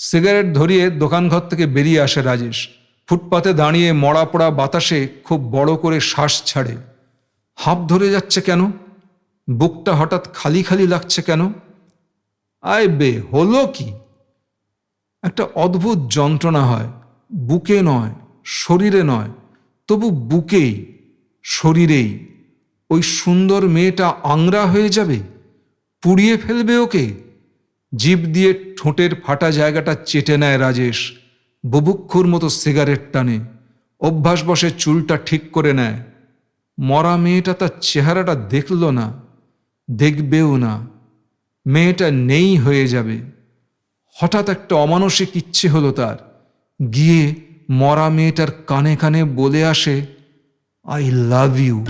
Cigarette ধরিয়ে দোকানঘর থেকে বেরিয়ে আসে রাজেশ। ফুটপাতে দাঁড়িয়ে মরা পড়া বাতাসে খুব বড় করে শ্বাস ছাড়ে। হাঁপ ধরে যাচ্ছে কেন? বুকটা হঠাৎ খালি খালি লাগছে কেন? আয় বে, হলো কি? একটা অদ্ভুত যন্ত্রণা হয়। বুকে নয়, শরীরে নয়, তবু বুকেই, শরীরেই। ওই সুন্দর মেয়েটা আংরা হয়ে যাবে? পুড়িয়ে ফেলবে ওকে? জিভ দিয়ে ঠোঁটের ফাটা জায়গাটা চেটে নেয় রাজেশ। বুভুক্ষুর মতো সিগারেট টানে। অভ্যাস বসে চুলটা ঠিক করে নেয়। মরা মেয়েটা তার চেহারাটা দেখল না, দেখবেও না। মেয়েটা নেই হয়ে যাবে। হঠাৎ একটা অমানসিক ইচ্ছে হলো তার। গিয়ে মরা মেয়েটার কানে কানে বলে আসে, আই লাভ ইউ।